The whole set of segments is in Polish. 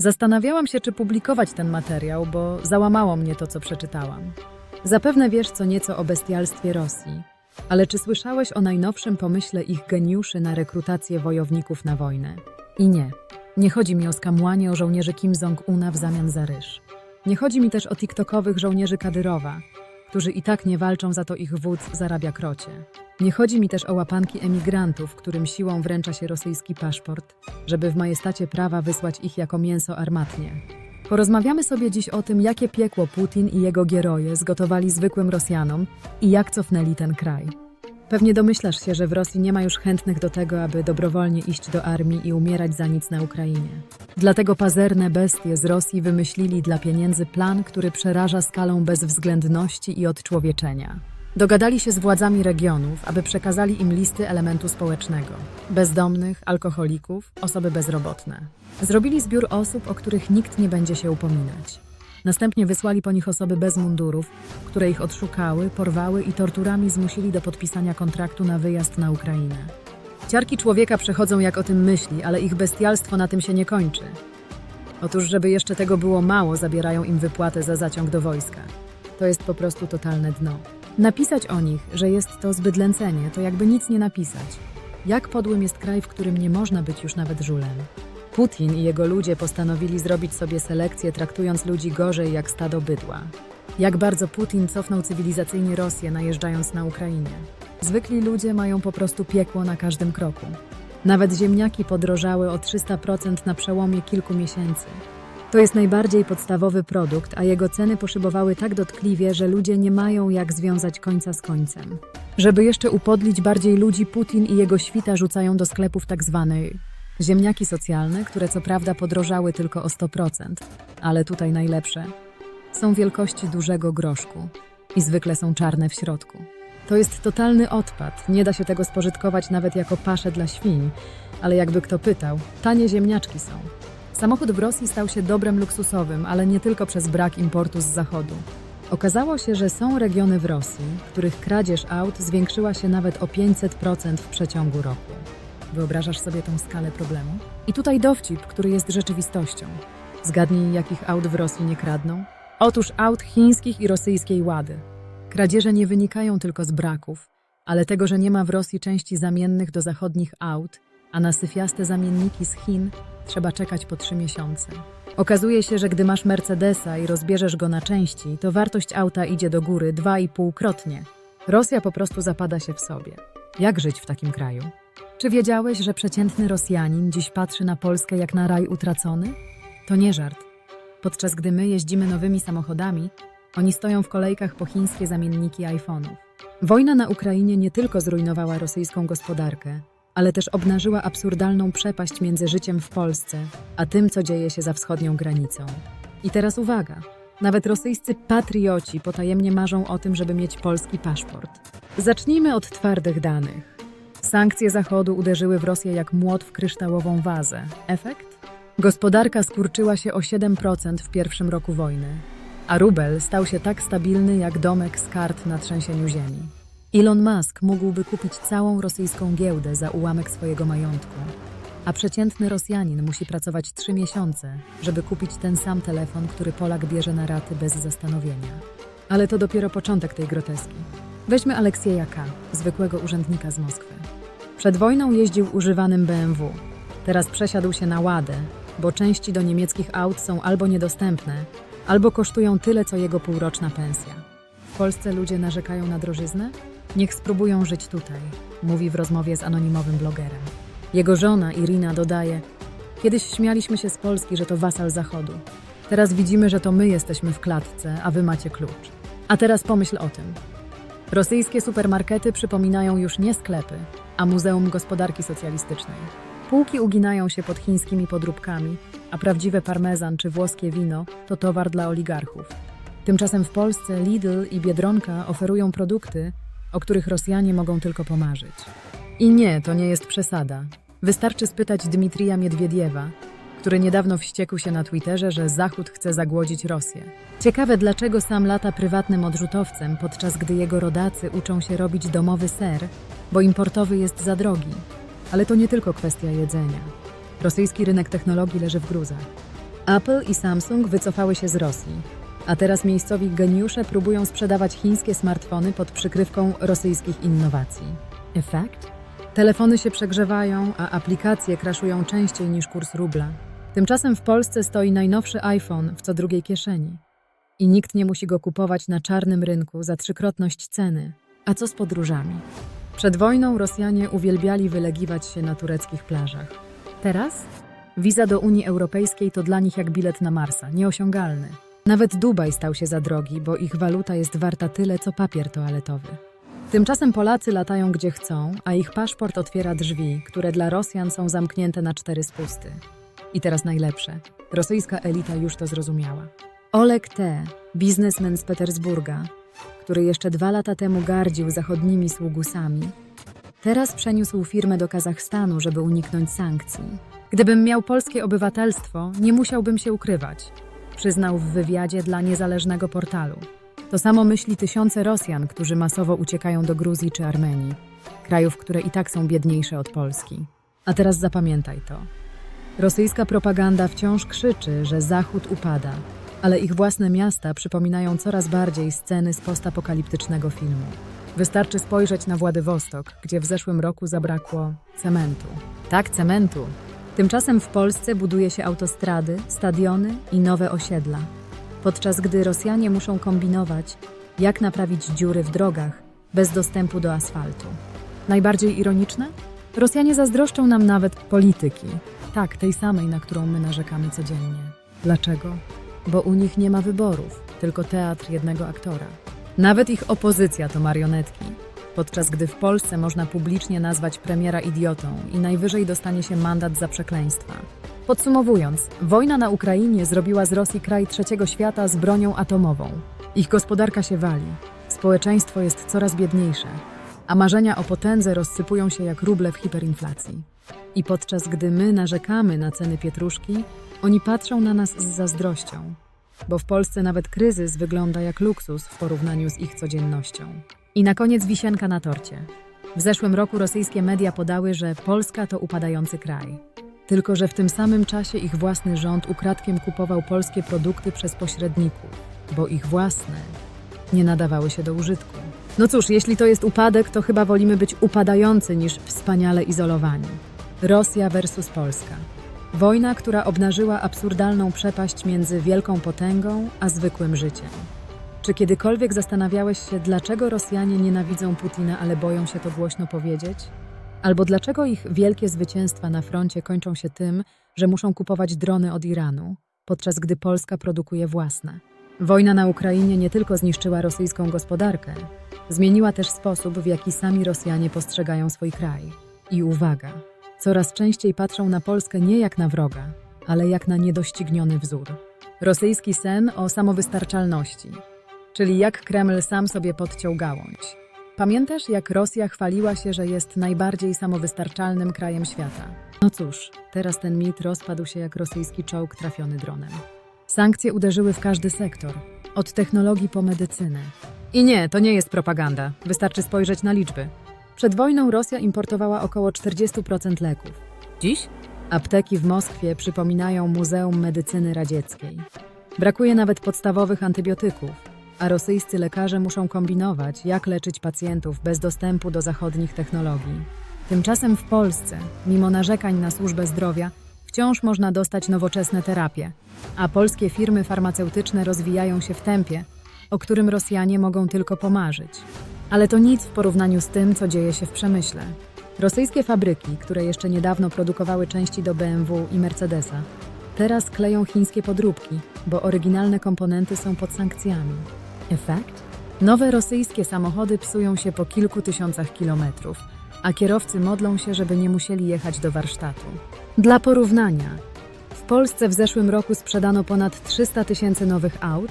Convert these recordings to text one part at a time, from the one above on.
Zastanawiałam się, czy publikować ten materiał, bo załamało mnie to, co przeczytałam. Zapewne wiesz co nieco o bestialstwie Rosji, ale czy słyszałeś o najnowszym pomyśle ich geniuszy na rekrutację wojowników na wojnę? I nie, nie chodzi mi o skamłanie o żołnierzy Kim Jong-una w zamian za ryż. Nie chodzi mi też o tiktokowych żołnierzy Kadyrowa, którzy i tak nie walczą, za to ich wódz zarabia krocie. Nie chodzi mi też o łapanki emigrantów, którym siłą wręcza się rosyjski paszport, żeby w majestacie prawa wysłać ich jako mięso armatnie. Porozmawiamy sobie dziś o tym, jakie piekło Putin i jego gieroje zgotowali zwykłym Rosjanom i jak cofnęli ten kraj. Pewnie domyślasz się, że w Rosji nie ma już chętnych do tego, aby dobrowolnie iść do armii i umierać za nic na Ukrainie. Dlatego pazerne bestie z Rosji wymyślili dla pieniędzy plan, który przeraża skalą bezwzględności i odczłowieczenia. Dogadali się z władzami regionów, aby przekazali im listy elementu społecznego: bezdomnych, alkoholików, osoby bezrobotne. Zrobili zbiór osób, o których nikt nie będzie się upominać. Następnie wysłali po nich osoby bez mundurów, które ich odszukały, porwały i torturami zmusili do podpisania kontraktu na wyjazd na Ukrainę. Ciarki człowieka przechodzą jak o tym myśli, ale ich bestialstwo na tym się nie kończy. Otóż, żeby jeszcze tego było mało, zabierają im wypłatę za zaciąg do wojska. To jest po prostu totalne dno. Napisać o nich, że jest to zbydlęcenie, to jakby nic nie napisać. Jak podłym jest kraj, w którym nie można być już nawet żulem. Putin i jego ludzie postanowili zrobić sobie selekcję, traktując ludzi gorzej jak stado bydła. Jak bardzo Putin cofnął cywilizacyjnie Rosję, najeżdżając na Ukrainę. Zwykli ludzie mają po prostu piekło na każdym kroku. Nawet ziemniaki podrożały o 300% na przełomie kilku miesięcy. To jest najbardziej podstawowy produkt, a jego ceny poszybowały tak dotkliwie, że ludzie nie mają jak związać końca z końcem. Żeby jeszcze upodlić bardziej ludzi, Putin i jego świta rzucają do sklepów tak zwanej ziemniaki socjalne, które co prawda podrożały tylko o 100%, ale tutaj najlepsze są wielkości dużego groszku i zwykle są czarne w środku. To jest totalny odpad, nie da się tego spożytkować nawet jako paszę dla świń, ale jakby kto pytał, tanie ziemniaczki są. Samochód w Rosji stał się dobrem luksusowym, ale nie tylko przez brak importu z zachodu. Okazało się, że są regiony w Rosji, których kradzież aut zwiększyła się nawet o 500% w przeciągu roku. Wyobrażasz sobie tą skalę problemu? I tutaj dowcip, który jest rzeczywistością. Zgadnij, jakich aut w Rosji nie kradną? Otóż aut chińskich i rosyjskiej łady. Kradzieże nie wynikają tylko z braków, ale tego, że nie ma w Rosji części zamiennych do zachodnich aut, a na syfiaste zamienniki z Chin trzeba czekać po trzy miesiące. Okazuje się, że gdy masz Mercedesa i rozbierzesz go na części, to wartość auta idzie do góry dwa i półkrotnie. Rosja po prostu zapada się w sobie. Jak żyć w takim kraju? Czy wiedziałeś, że przeciętny Rosjanin dziś patrzy na Polskę jak na raj utracony? To nie żart. Podczas gdy my jeździmy nowymi samochodami, oni stoją w kolejkach po chińskie zamienniki iPhone'ów. Wojna na Ukrainie nie tylko zrujnowała rosyjską gospodarkę, ale też obnażyła absurdalną przepaść między życiem w Polsce, a tym, co dzieje się za wschodnią granicą. I teraz uwaga. Nawet rosyjscy patrioci potajemnie marzą o tym, żeby mieć polski paszport. Zacznijmy od twardych danych. Sankcje Zachodu uderzyły w Rosję jak młot w kryształową wazę. Efekt? Gospodarka skurczyła się o 7% w pierwszym roku wojny, a rubel stał się tak stabilny jak domek z kart na trzęsieniu ziemi. Elon Musk mógłby kupić całą rosyjską giełdę za ułamek swojego majątku, a przeciętny Rosjanin musi pracować trzy miesiące, żeby kupić ten sam telefon, który Polak bierze na raty bez zastanowienia. Ale to dopiero początek tej groteski. Weźmy Aleksieja K., zwykłego urzędnika z Moskwy. Przed wojną jeździł używanym BMW. Teraz przesiadł się na ładę, bo części do niemieckich aut są albo niedostępne, albo kosztują tyle, co jego półroczna pensja. W Polsce ludzie narzekają na drożyznę? Niech spróbują żyć tutaj, mówi w rozmowie z anonimowym blogerem. Jego żona Irina dodaje: Kiedyś śmialiśmy się z Polski, że to wasal Zachodu. Teraz widzimy, że to my jesteśmy w klatce, a wy macie klucz. A teraz pomyśl o tym. Rosyjskie supermarkety przypominają już nie sklepy, a Muzeum Gospodarki Socjalistycznej. Półki uginają się pod chińskimi podróbkami, a prawdziwe parmezan czy włoskie wino to towar dla oligarchów. Tymczasem w Polsce Lidl i Biedronka oferują produkty, o których Rosjanie mogą tylko pomarzyć. I nie, to nie jest przesada. Wystarczy spytać Dmitrija Miedwiediewa, który niedawno wściekł się na Twitterze, że Zachód chce zagłodzić Rosję. Ciekawe, dlaczego sam lata prywatnym odrzutowcem, podczas gdy jego rodacy uczą się robić domowy ser, bo importowy jest za drogi. Ale to nie tylko kwestia jedzenia. Rosyjski rynek technologii leży w gruzach. Apple i Samsung wycofały się z Rosji, a teraz miejscowi geniusze próbują sprzedawać chińskie smartfony pod przykrywką rosyjskich innowacji. Efekt? Telefony się przegrzewają, a aplikacje kraszują częściej niż kurs rubla. Tymczasem w Polsce stoi najnowszy iPhone w co drugiej kieszeni. I nikt nie musi go kupować na czarnym rynku za trzykrotność ceny. A co z podróżami? Przed wojną Rosjanie uwielbiali wylegiwać się na tureckich plażach. Teraz? Wiza do Unii Europejskiej to dla nich jak bilet na Marsa, nieosiągalny. Nawet Dubaj stał się za drogi, bo ich waluta jest warta tyle, co papier toaletowy. Tymczasem Polacy latają gdzie chcą, a ich paszport otwiera drzwi, które dla Rosjan są zamknięte na cztery spusty. I teraz najlepsze. Rosyjska elita już to zrozumiała. Oleg T., biznesmen z Petersburga, który jeszcze dwa lata temu gardził zachodnimi sługusami, teraz przeniósł firmę do Kazachstanu, żeby uniknąć sankcji. Gdybym miał polskie obywatelstwo, nie musiałbym się ukrywać, przyznał w wywiadzie dla niezależnego portalu. To samo myśli tysiące Rosjan, którzy masowo uciekają do Gruzji czy Armenii, krajów, które i tak są biedniejsze od Polski. A teraz zapamiętaj to. Rosyjska propaganda wciąż krzyczy, że Zachód upada, ale ich własne miasta przypominają coraz bardziej sceny z postapokaliptycznego filmu. Wystarczy spojrzeć na Władywostok, gdzie w zeszłym roku zabrakło cementu. Tak, cementu. Tymczasem w Polsce buduje się autostrady, stadiony i nowe osiedla. Podczas gdy Rosjanie muszą kombinować, jak naprawić dziury w drogach bez dostępu do asfaltu. Najbardziej ironiczne? Rosjanie zazdroszczą nam nawet polityki. Tak, tej samej, na którą my narzekamy codziennie. Dlaczego? Bo u nich nie ma wyborów, tylko teatr jednego aktora. Nawet ich opozycja to marionetki, podczas gdy w Polsce można publicznie nazwać premiera idiotą i najwyżej dostanie się mandat za przekleństwa. Podsumowując, wojna na Ukrainie zrobiła z Rosji kraj trzeciego świata z bronią atomową. Ich gospodarka się wali, społeczeństwo jest coraz biedniejsze, a marzenia o potędze rozsypują się jak ruble w hiperinflacji. I podczas gdy my narzekamy na ceny pietruszki, oni patrzą na nas z zazdrością, bo w Polsce nawet kryzys wygląda jak luksus w porównaniu z ich codziennością. I na koniec wisienka na torcie. W zeszłym roku rosyjskie media podały, że Polska to upadający kraj. Tylko, że w tym samym czasie ich własny rząd ukradkiem kupował polskie produkty przez pośredników, bo ich własne nie nadawały się do użytku. No cóż, jeśli to jest upadek, to chyba wolimy być upadający niż wspaniale izolowani. Rosja versus Polska. Wojna, która obnażyła absurdalną przepaść między wielką potęgą a zwykłym życiem. Czy kiedykolwiek zastanawiałeś się, dlaczego Rosjanie nienawidzą Putina, ale boją się to głośno powiedzieć? Albo dlaczego ich wielkie zwycięstwa na froncie kończą się tym, że muszą kupować drony od Iranu, podczas gdy Polska produkuje własne? Wojna na Ukrainie nie tylko zniszczyła rosyjską gospodarkę, zmieniła też sposób, w jaki sami Rosjanie postrzegają swój kraj. I uwaga, coraz częściej patrzą na Polskę nie jak na wroga, ale jak na niedościgniony wzór. Rosyjski sen o samowystarczalności, czyli jak Kreml sam sobie podciął gałąź. Pamiętasz, jak Rosja chwaliła się, że jest najbardziej samowystarczalnym krajem świata? No cóż, teraz ten mit rozpadł się jak rosyjski czołg trafiony dronem. Sankcje uderzyły w każdy sektor, od technologii po medycynę. I nie, to nie jest propaganda. Wystarczy spojrzeć na liczby. Przed wojną Rosja importowała około 40% leków. Dziś? Apteki w Moskwie przypominają Muzeum Medycyny Radzieckiej. Brakuje nawet podstawowych antybiotyków, a rosyjscy lekarze muszą kombinować, jak leczyć pacjentów bez dostępu do zachodnich technologii. Tymczasem w Polsce, mimo narzekań na służbę zdrowia, wciąż można dostać nowoczesne terapie, a polskie firmy farmaceutyczne rozwijają się w tempie, o którym Rosjanie mogą tylko pomarzyć. Ale to nic w porównaniu z tym, co dzieje się w przemyśle. Rosyjskie fabryki, które jeszcze niedawno produkowały części do BMW i Mercedesa, teraz kleją chińskie podróbki, bo oryginalne komponenty są pod sankcjami. Efekt? Nowe rosyjskie samochody psują się po kilku tysiącach kilometrów, a kierowcy modlą się, żeby nie musieli jechać do warsztatu. Dla porównania, w Polsce w zeszłym roku sprzedano ponad 300 tysięcy nowych aut,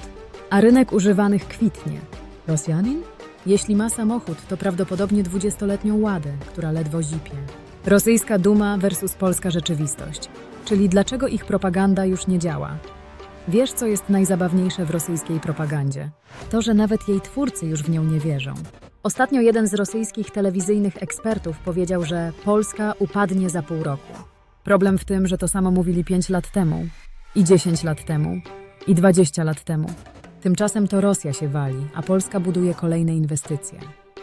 a rynek używanych kwitnie. Rosjanin? Jeśli ma samochód, to prawdopodobnie 20-letnią ładę, która ledwo zipie. Rosyjska duma versus polska rzeczywistość. Czyli dlaczego ich propaganda już nie działa? Wiesz, co jest najzabawniejsze w rosyjskiej propagandzie? To, że nawet jej twórcy już w nią nie wierzą. Ostatnio jeden z rosyjskich telewizyjnych ekspertów powiedział, że Polska upadnie za pół roku. Problem w tym, że to samo mówili pięć lat temu, I 10 lat temu, i 20 lat temu. Tymczasem to Rosja się wali, a Polska buduje kolejne inwestycje.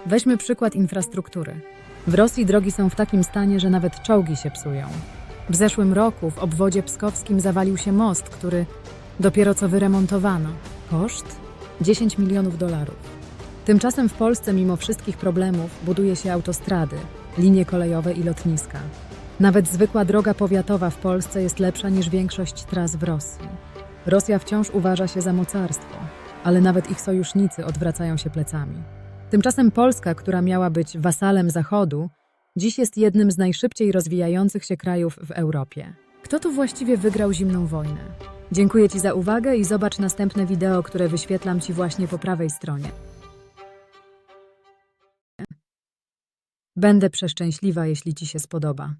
Weźmy przykład infrastruktury. W Rosji drogi są w takim stanie, że nawet czołgi się psują. W zeszłym roku w obwodzie pskowskim zawalił się most, który dopiero co wyremontowano. Koszt? 10 milionów dolarów. Tymczasem w Polsce, mimo wszystkich problemów, buduje się autostrady, linie kolejowe i lotniska. Nawet zwykła droga powiatowa w Polsce jest lepsza niż większość tras w Rosji. Rosja wciąż uważa się za mocarstwo, ale nawet ich sojusznicy odwracają się plecami. Tymczasem Polska, która miała być wasalem Zachodu, dziś jest jednym z najszybciej rozwijających się krajów w Europie. Kto tu właściwie wygrał zimną wojnę? Dziękuję Ci za uwagę i zobacz następne wideo, które wyświetlam Ci właśnie po prawej stronie. Będę przeszczęśliwa, jeśli Ci się spodoba.